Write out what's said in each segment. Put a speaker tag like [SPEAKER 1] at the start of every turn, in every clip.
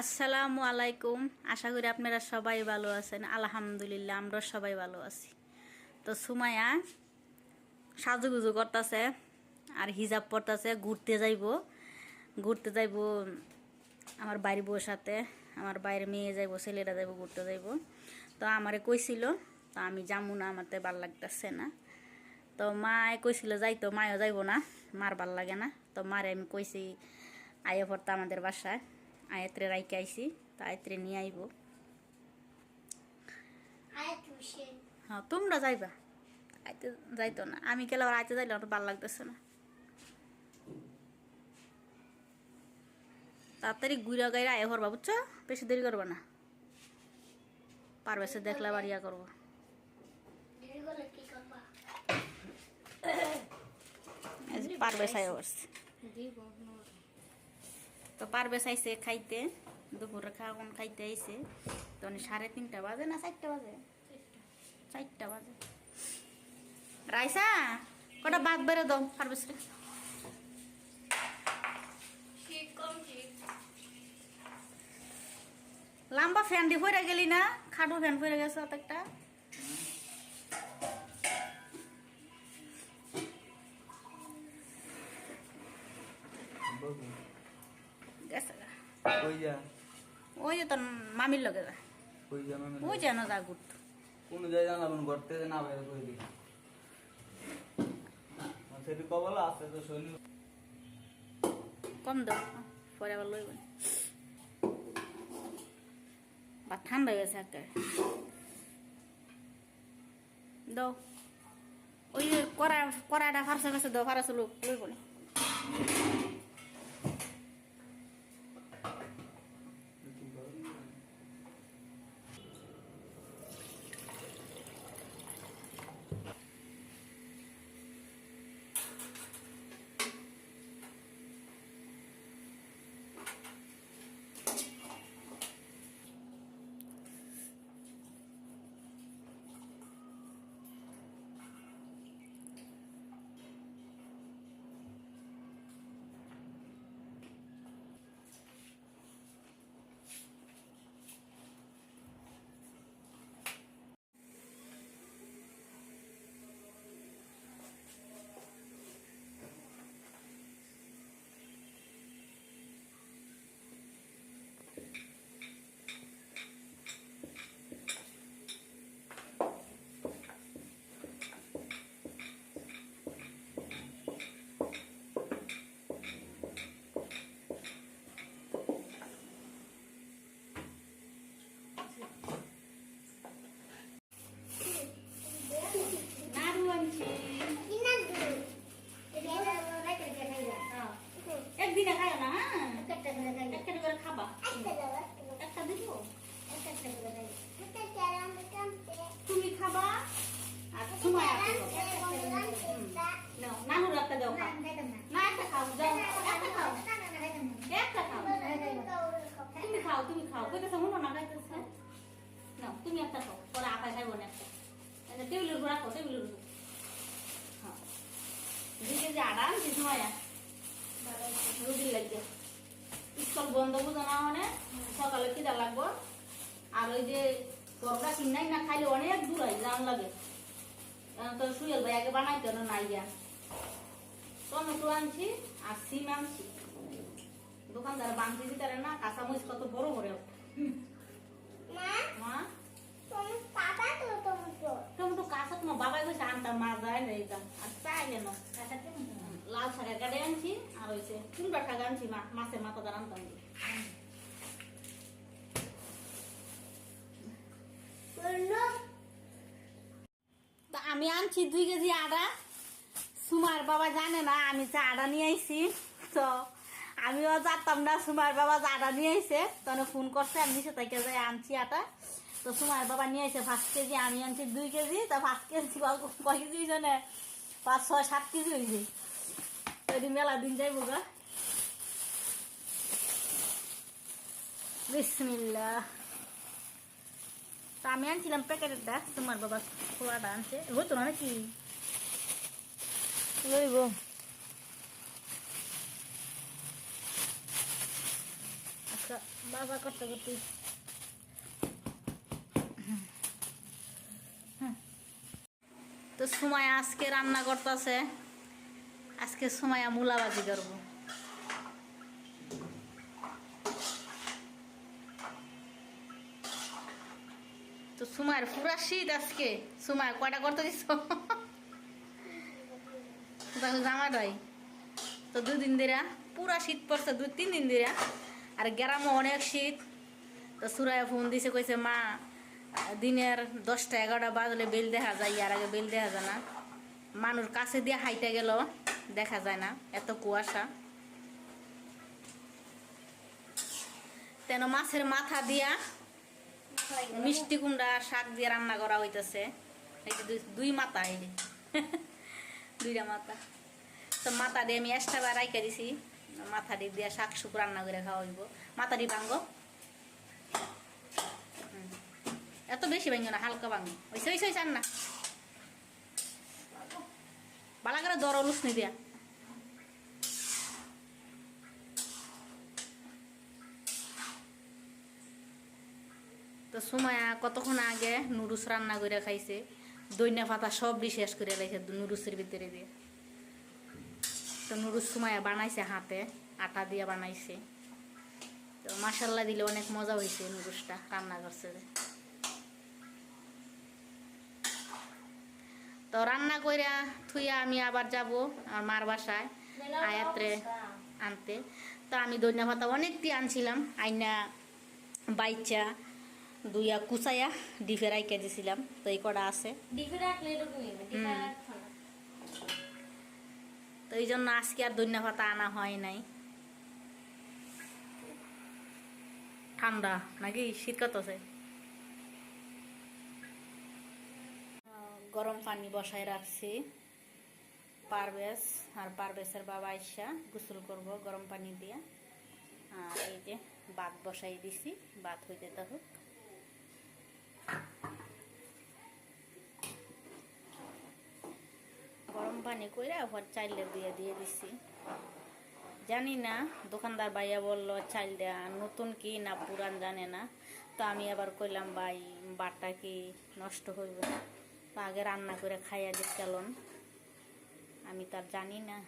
[SPEAKER 1] আসসালামু আলাইকুম। আশা করি আপনারা সবাই ভালো আছেন। আলহামদুলিল্লাহ আমরা সবাই ভালো আছি। তো সুমায়া সাজুগুজু করতেছে আর হিজাব পরতেছে। ঘুরতে যাইব। ঘুরতে যাইব আমার বাড়ির বউর সাথে। আমার বাইরে মেয়ে যাইব, ছেলেরা যাইব, ঘুরতে যাইব। তো আমারে কইছিল, তো আমি যামু না আমার তো ভালো লাগতেছে না। তো মায়ে কইছিল যাইতো মায়ও যাইব না, মার ভালো লাগে না। তো মারে আমি কইছি আয়া পড়তো আমাদের বাসায়। আয়াত্রে রাইকে আইছি তো আয়াত্রে নিয়ে আইব। হ্যাঁ তোমরা যাইবা। আইতে যাইতো না। আমি গেলে আবার আইতে যাইলে আমার ভালো লাগতেছে না। তাড়াতাড়ি গুড়া গাইরা আয় হরবা বুঝছ? বেশি দেরি করবা না। পারবেসে দেখলে আবার ইয়া করব। আয় বসছে তো পারবেশ আইসে খাইতে দুপুরে খাওয়ান খাইতে আইসে তখন সাড়ে তিনটা বাজে না চারটা বাজে? চারটা বাজে। রাইসা কটা বাদ বেড়ে দাও পারবেশ রে লম্বা ফ্যান দিয়ে ফিরে গেলি না? খাটো ফ্যান ফিরে গেছে একটা যেন
[SPEAKER 2] কোন জায়গা জানাবেন ঘরতে না বাইরে কই দি সেটি কবলা আছে তো শৈলী।
[SPEAKER 1] কম দাও পরে আবার লইব বা ঠান্ডা হয়ে গেছে একটা দাও। ওই কড়া কড়াটা ফারসা কাছে দাও ফারাসা লোক লইব না। আটা আনছি সময় রুটির লাগবে। স্কুল বন্ধ বুঝো না মানে সকালে খিদা লাগবো। আর ওই যে কিনাই না খাইলে অনেক দূর হয় জান লাগে। তো সুয়েল ভাই আগে বানাইতে না নাই টমেটো আনছি আর সিম আনছি। দোকানদার বানতে দিতে না কাঁচামরিচ কত বড় বড়। মা টমেটো কাঁচা তোমার বাবাই কইছে আনতাম মা যায় না এইটা আর চাই কেন লাল শাকের কাটে আনছি আর হইছে কুমড়া শাক আনছি মা মাছের মাথা দ্বারা আনতাম। তা আমি আনছি দুই কেজি আদা। সুমার বাবা জানে না আমি যে আদা নিয়ে আইছি। তো আমিও জানতাম না সুমার বাবা আদা নিয়ে আইছে। তখন ফোন করছে আমি নিচে থেকে যাই আনছি আটা তো সুমার বাবা নিয়ে আইছে পাঁচ কেজি আমি আনছি দুই কেজি তা পাঁচ কেজি কয়- কেজি হয়েছে না পাঁচ ছয় সাত কেজি হয়েছে ওই মেলা দিন যাইব গা। বিসমিল্লাহ। তা আমি আনছিলাম প্যাকেটেরটা তোমার বাবা খোলাটা আনছে। হতো না নাকি? লইব। আচ্ছা বাজার করতে করতে সময় আজকে রান্না করতেছে, আজকে সময় মূলাবাজি করব। তো সুমার পুরা শীত আজকে। সুমার কয়টা করতে দিস তাহলে জামাটাই তো দুদিন দিরা পুরা শীত পড়ছে, দুই তিন দিন দিরা আর গ্রামও অনেক শীত। তো সুরায় ফোন দিছে, কইছে, মা দিনের দশটা, এগারোটা বাজলে বেল দেখা যায় আর আগে বেল দেখা যায় না। মানুষ কাছে দিয়ে হাইতে গেল, দেখা যায় না, এত কুয়াশা। তেন মাছের মাথা দিয়া মিষ্টি কুমড়া, শাক দিয়ে রান্না করা হইতেছে। দুই- মাথা, এই দুইটা মাথা। তো মাথা দিয়ে আমি এক্সট্রা বার রাইকা দিছি, মাথা দিয়ে শাক শুক রান্না করে খাওয়া হইব। মাথা দিয়ে ভাঙ্গ হুম। এত বেশি ভাঙ্গ না হালকা ভাঙ্গ ওইসে ওইসে চান না বালা করে দর লুসনি দিয়া তো সময়া কতক্ষণ আগে নুডলস রান্না করে খাইছে দইনা পাতা সব শেষ করে লাইছে নুডলসের ভিতরে দিয়ে তো নুডলস সময়া বানাইছে হাতে আটা দিয়ে বানাইছে তো মাসাল্লা দিলে অনেক মজা হয়েছে নুডলসটা রান্না করছে তো রান্না কইরা থুইয়া আমি আবার যাব আমার মার বাসায় আয়াত্রে আনতে। তো আমি দইনা ভাতা অনেকটি আনছিলাম আইনা বাইচা দুইয়া কুচাইয়া ডিফে রাইকে দিছিলাম তো এই কটা আছে। তো এই জন্য আজকে আর দৈন্য ভাতা আনা হয় নাই। ঠান্ডা নাকি শীত কতছে গরম পানি বসায় রাখছি। পারবেশ আর পারবেশের বাবা আইসা গোসল করব গরম পানি দিয়ে। আর এই যে ভাত বসাই দিছি ভাত হইতে থাকুক। গরম পানি কইরা আবার চাইলে দিয়ে দিয়ে দিছি। জানি না, দোকানদার ভাইয়া বলল, চাইল নতুন কি না পুরান জানে না। তো আমি আবার কইলাম, ভাই বাটা কি নষ্ট হইব? না আগে রান্না করে খাইয়া দিচ্ছিলাম আমি তার জানি না।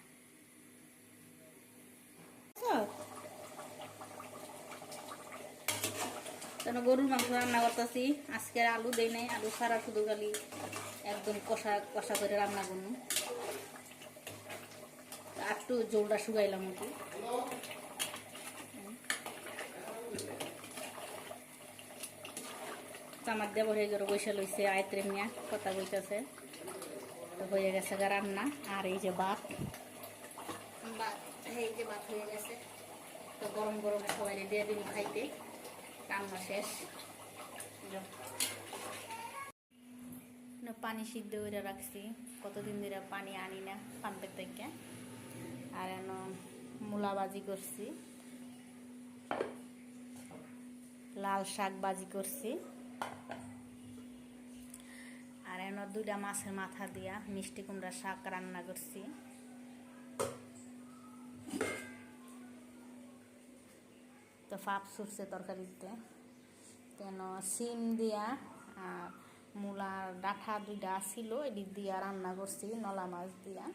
[SPEAKER 1] কেন গরুর মাংস রান্না করতেছি, আজকের আলু দেই নাই, আলু ছাড়া শুধু খালি একদম কষা কষা করে রান্না করুন একটু জোলটা শুকাইলাম আর আমার দেবর হয়ে গেল বৈশা লইছে আয়ত্রে মিয়া কথা কইতেছে তো হয়ে গেছে গা রান্না আর এই যে ভাত। ভাত এই যে ভাত হয়ে গেছে। তো গরম গরম সবাই দিয়ে দিন খাইতে রান্না শেষ। না পানি সিদ্ধ করে রাখছি কতদিন ধরে পানি আনি না পাম্পের থেকে। আর এন মূলা বাজি করছি। লাল শাক বাজি করছি। আর এন দুইটা মাছের মাথা দিয়া মিষ্টি কুমড়া শাক রান্না করছি। তো ফাপ সুরছে তরকারিতে। কেন সিম দিয়া আর মূলার ডাঠা দুইটা ছিল, এদিক দিয়া রান্না করছি, নলা মাছ দিয়া।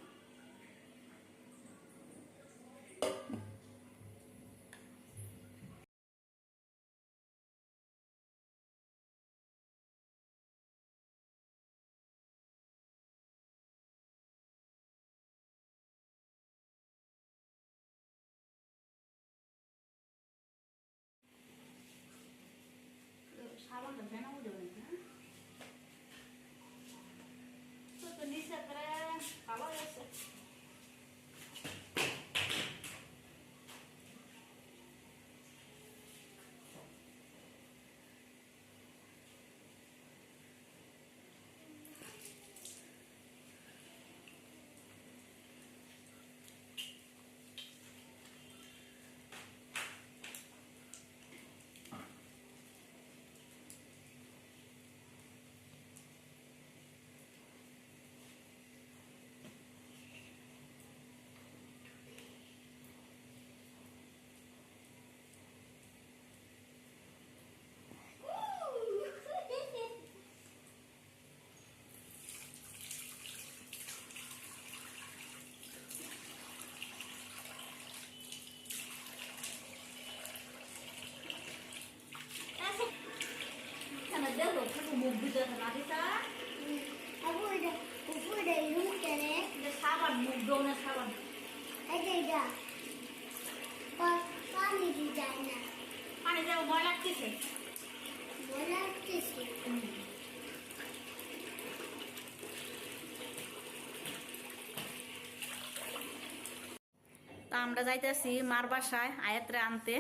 [SPEAKER 1] তা আমরা যাইতেছি মার বাসায়, আয়াত্রে আনতে।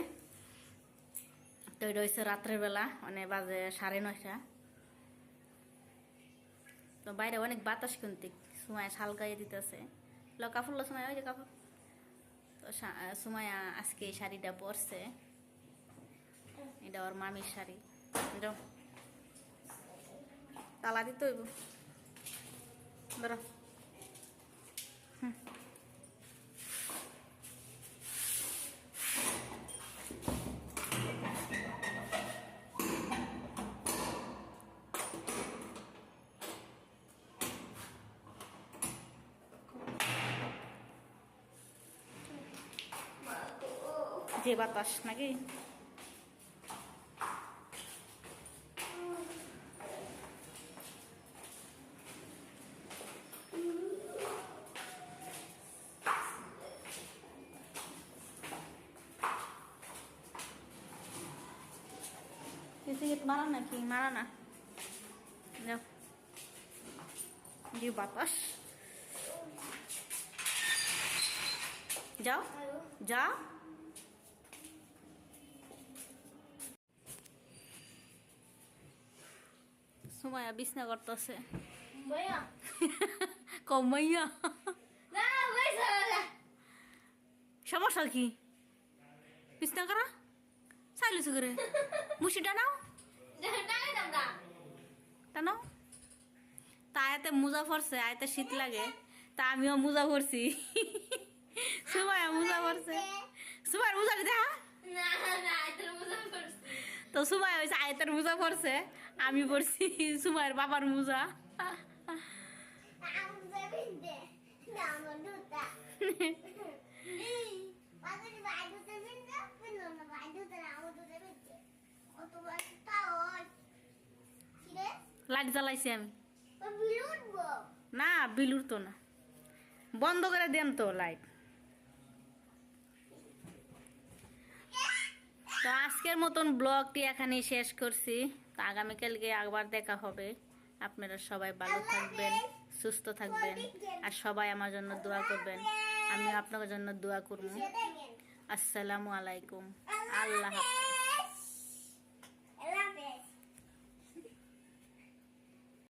[SPEAKER 1] তো রয়েছে রাত্রের রাত্রেবেলা অনেক মানে বাজে সাড়ে নয়টা। তো বাইরে অনেক বাতাস কিন্তু, সময় শাল গাইয়ে দিতেছে। কাপড় সময় ওই যে কাপড়। তো সা- সুমাইয়া আজকে এই শাড়িটা পরছে। এটা ওর মামির শাড়ি। তালা দিতে হইব। ধরো যে বাতাস নাকি সিগারেট মারা নাকি মারা না যাও যে বাতাস যাও যাও সুমায়া বিছনা করতেছে। কমাইয়া সমস্যা কি? বিছনা করা। চাইলিস করে মুসি টানাও। টানাও। তা আয়াতে মোজা পরছে আয়াতে শীত লাগে। তা আমিও মোজা পরছি। সুমায়া মোজা পরছে। সুমায়ার মোজা দেখা
[SPEAKER 3] না না তোর মজা করছিস
[SPEAKER 1] তো সুমাই হয়েছে আয়তের মোজা পরছে আমি পড়ছি সুমায়ের বাবার মোজা। লাইট জ্বালাইছি আমি। না বিলুর তো না। বন্ধ করে দেন তো লাইট। তো আজকের মতন ব্লগটি এখানেই শেষ করছি। তো আগামীকালকে আবার দেখা হবে। আপনারা সবাই ভালো থাকবেন সুস্থ থাকবেন আর সবাই আমার জন্য দোয়া করবেন। আমি আপনার জন্য দোয়া করব। আসসালামু আলাইকুম। আল্লাহ হাফেজ